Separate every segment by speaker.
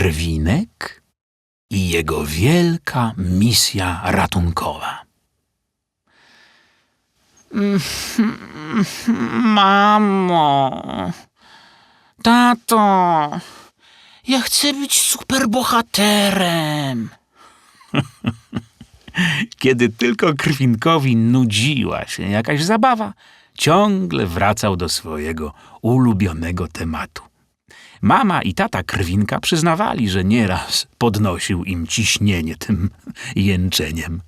Speaker 1: Krwinek i jego wielka misja ratunkowa.
Speaker 2: Mamo, tato, ja chcę być superbohaterem.
Speaker 1: Kiedy tylko Krwinkowi nudziła się jakaś zabawa, ciągle wracał do swojego ulubionego tematu. Mama i tata Krwinka przyznawali, że nieraz podnosił im ciśnienie tym jęczeniem.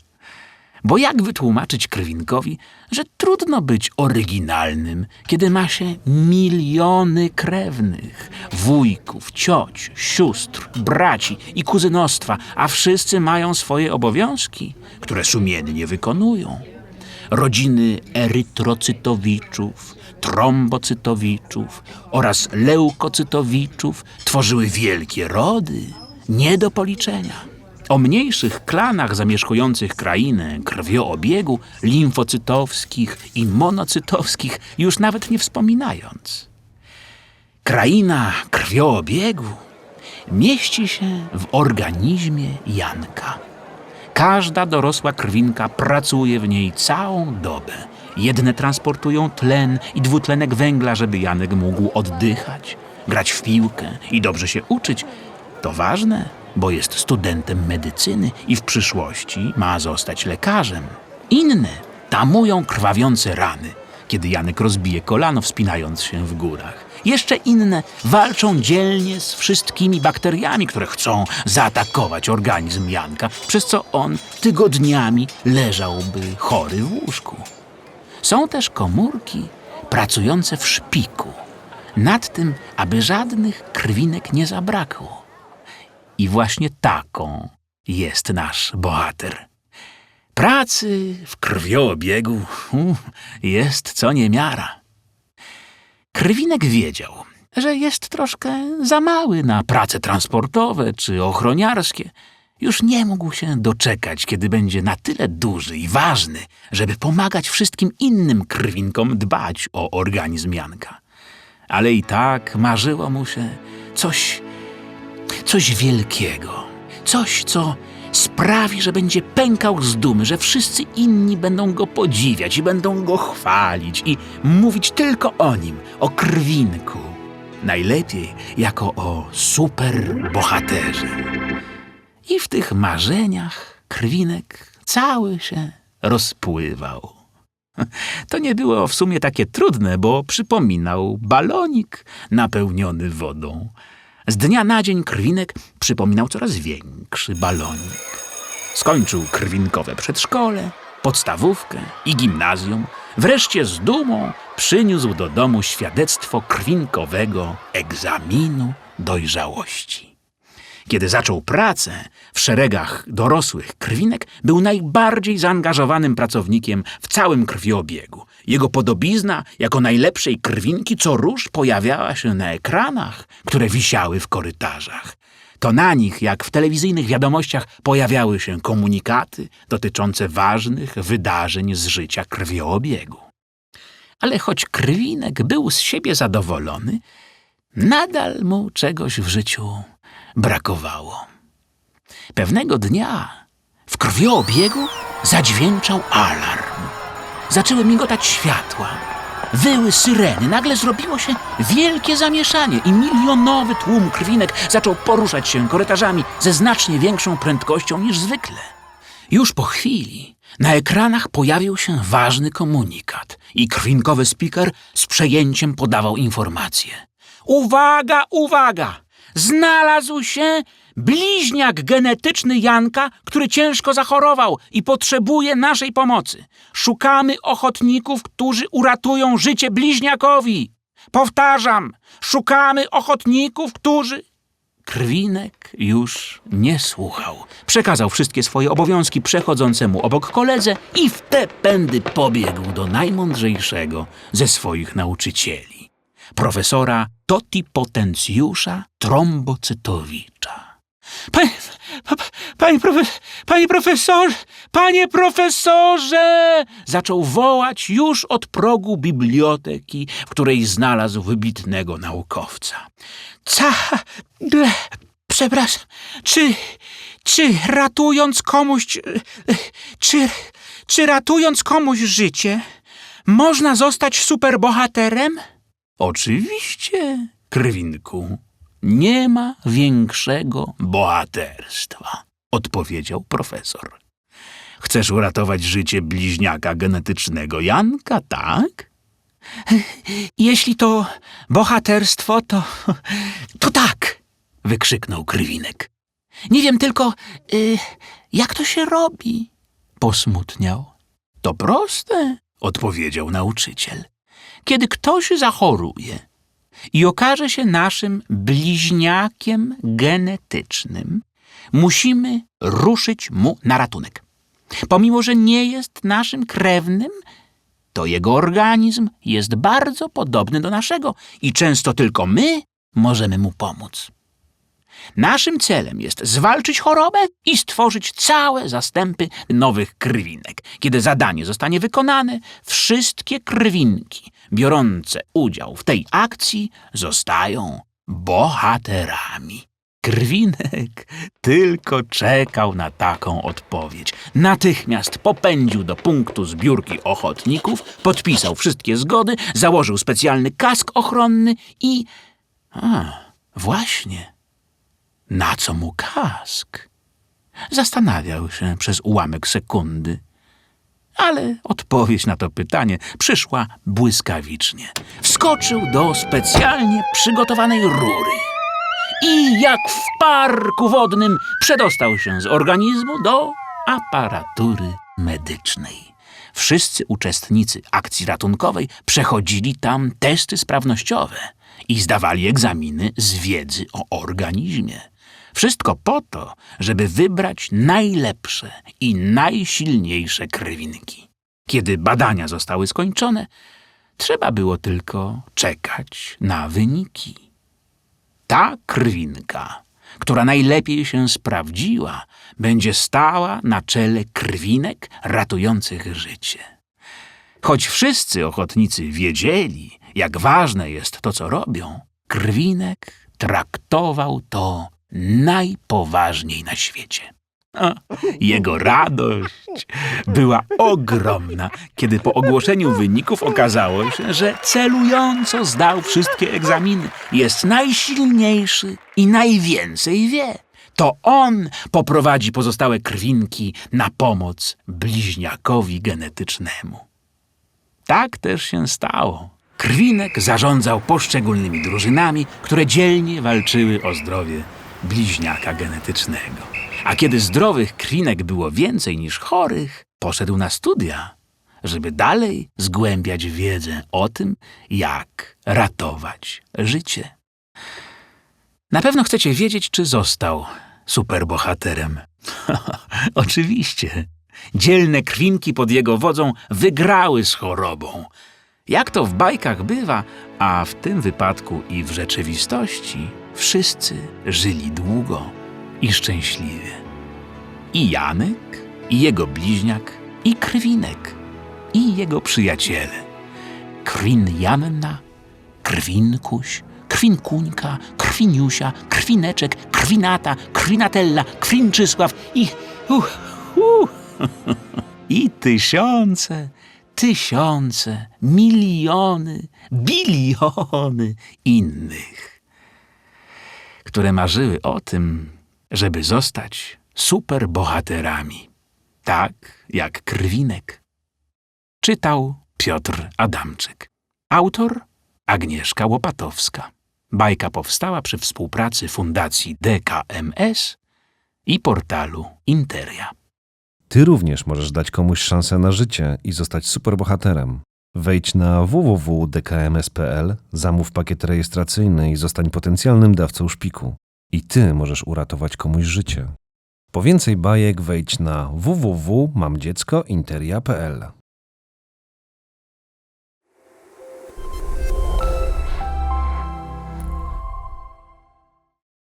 Speaker 1: Bo jak wytłumaczyć Krwinkowi, że trudno być oryginalnym, kiedy ma się miliony krewnych, wujków, cioć, sióstr, braci i kuzynostwa, a wszyscy mają swoje obowiązki, które sumiennie wykonują. Rodziny erytrocytowiczów, trombocytowiczów oraz leukocytowiczów tworzyły wielkie rody, nie do policzenia. O mniejszych klanach zamieszkujących krainę krwioobiegu, limfocytowskich i monocytowskich już nawet nie wspominając. Kraina krwioobiegu mieści się w organizmie Janka. Każda dorosła krwinka pracuje w niej całą dobę. Jedne transportują tlen i dwutlenek węgla, żeby Janek mógł oddychać, grać w piłkę i dobrze się uczyć. To ważne, bo jest studentem medycyny i w przyszłości ma zostać lekarzem. Inne tamują krwawiące rany, kiedy Janek rozbije kolano wspinając się w górach. Jeszcze inne walczą dzielnie z wszystkimi bakteriami, które chcą zaatakować organizm Janka, przez co on tygodniami leżałby chory w łóżku. Są też komórki pracujące w szpiku, nad tym, aby żadnych krwinek nie zabrakło. I właśnie taką jest nasz bohater. Pracy w krwioobiegu jest co niemiara. Krwinek wiedział, że jest troszkę za mały na prace transportowe czy ochroniarskie. Już nie mógł się doczekać, kiedy będzie na tyle duży i ważny, żeby pomagać wszystkim innym krwinkom dbać o organizm Janka. Ale i tak marzyło mu się coś coś wielkiego, coś, co sprawi, że będzie pękał z dumy, że wszyscy inni będą go podziwiać i będą go chwalić i mówić tylko o nim, o krwinku. Najlepiej jako o superbohaterze. I w tych marzeniach krwinek cały się rozpływał. To nie było w sumie takie trudne, bo przypominał balonik napełniony wodą. Z dnia na dzień krwinek przypominał coraz większy balonik. Skończył krwinkowe przedszkole, podstawówkę i gimnazjum. Wreszcie z dumą przyniósł do domu świadectwo krwinkowego egzaminu dojrzałości. Kiedy zaczął pracę w szeregach dorosłych krwinek, był najbardziej zaangażowanym pracownikiem w całym krwiobiegu. Jego podobizna jako najlepszej krwinki co róż pojawiała się na ekranach, które wisiały w korytarzach. To na nich, jak w telewizyjnych wiadomościach, pojawiały się komunikaty dotyczące ważnych wydarzeń z życia krwioobiegu. Ale choć krwinek był z siebie zadowolony, nadal mu czegoś w życiu brakowało. Pewnego dnia w krwioobiegu zadźwięczał alarm. Zaczęły migotać światła. Wyły syreny. Nagle zrobiło się wielkie zamieszanie i milionowy tłum krwinek zaczął poruszać się korytarzami ze znacznie większą prędkością niż zwykle. Już po chwili na ekranach pojawił się ważny komunikat i krwinkowy speaker z przejęciem podawał informacje. Uwaga, uwaga! Znalazł się bliźniak genetyczny Janka, który ciężko zachorował i potrzebuje naszej pomocy. Szukamy ochotników, którzy uratują życie bliźniakowi. Powtarzam, szukamy ochotników, którzy. Krwinek już nie słuchał. Przekazał wszystkie swoje obowiązki przechodzącemu obok koledze i w te pędy pobiegł do najmądrzejszego ze swoich nauczycieli profesora totipotencjusza trombocytowicza. Panie, pa, pa- panie, profe, panie profesorze, panie profesorze! Zaczął wołać już od progu biblioteki, w której znalazł wybitnego naukowca. Ca, ble,
Speaker 2: Przepraszam, czy, czy ratując komuś, czy, czy ratując komuś życie, można zostać superbohaterem?
Speaker 1: Oczywiście, krwinku. Nie ma większego bohaterstwa, odpowiedział profesor. Chcesz uratować życie bliźniaka genetycznego Janka, tak?
Speaker 2: Jeśli to bohaterstwo, to, to tak,
Speaker 1: wykrzyknął krwinek.
Speaker 2: Nie wiem tylko, y, jak to się robi.
Speaker 1: Posmutniał. To proste, odpowiedział nauczyciel. Kiedy ktoś zachoruje i okaże się naszym bliźniakiem genetycznym, musimy ruszyć mu na ratunek. Pomimo, że nie jest naszym krewnym, to jego organizm jest bardzo podobny do naszego i często tylko my możemy mu pomóc. Naszym celem jest zwalczyć chorobę i stworzyć całe zastępy nowych krwinek. Kiedy zadanie zostanie wykonane, wszystkie krwinki biorące udział w tej akcji zostają bohaterami. Krwinek tylko czekał na taką odpowiedź. Natychmiast popędził do punktu zbiórki ochotników, podpisał wszystkie zgody, założył specjalny kask ochronny i. A, właśnie. Na co mu kask? Zastanawiał się przez ułamek sekundy. Ale odpowiedź na to pytanie przyszła błyskawicznie. Wskoczył do specjalnie przygotowanej rury i jak w parku wodnym przedostał się z organizmu do aparatury medycznej. Wszyscy uczestnicy akcji ratunkowej przechodzili tam testy sprawnościowe i zdawali egzaminy z wiedzy o organizmie. Wszystko po to, żeby wybrać najlepsze i najsilniejsze krwinki. Kiedy badania zostały skończone, trzeba było tylko czekać na wyniki. Ta krwinka, która najlepiej się sprawdziła, będzie stała na czele krwinek ratujących życie. Choć wszyscy ochotnicy wiedzieli, jak ważne jest to, co robią, krwinek traktował to najpoważniej na świecie. Jego radość była ogromna, kiedy po ogłoszeniu wyników okazało się, że celująco zdał wszystkie egzaminy. Jest najsilniejszy i najwięcej wie. To on poprowadzi pozostałe krwinki na pomoc bliźniakowi genetycznemu. Tak też się stało. Krwinek zarządzał poszczególnymi drużynami, które dzielnie walczyły o zdrowie bliźniaka genetycznego. A kiedy zdrowych krwinek było więcej niż chorych, poszedł na studia, żeby dalej zgłębiać wiedzę o tym, jak ratować życie. Na pewno chcecie wiedzieć, czy został superbohaterem. Oczywiście. Dzielne krwinki pod jego wodzą wygrały z chorobą. Jak to w bajkach bywa, a w tym wypadku i w rzeczywistości, wszyscy żyli długo i szczęśliwie. I Janek, i jego bliźniak, i Krwinek, i jego przyjaciele. Krwin Janna, Krwinkuś, Krwinkuńka, Krwiniusia, Krwineczek, Krwinata, Krwinatella, Krwinczysław i... Uh, uh, I tysiące, tysiące, miliony, biliony innych, które marzyły o tym, żeby zostać superbohaterami, tak jak Krwinek. Czytał Piotr Adamczyk. Autor Agnieszka Łopatowska. Bajka powstała przy współpracy Fundacji DKMS i portalu Interia.
Speaker 3: Ty również możesz dać komuś szansę na życie i zostać superbohaterem. Wejdź na www.dkms.pl, zamów pakiet rejestracyjny i zostań potencjalnym dawcą szpiku. I ty możesz uratować komuś życie. Po więcej bajek wejdź na www.mamdzieckointeria.pl.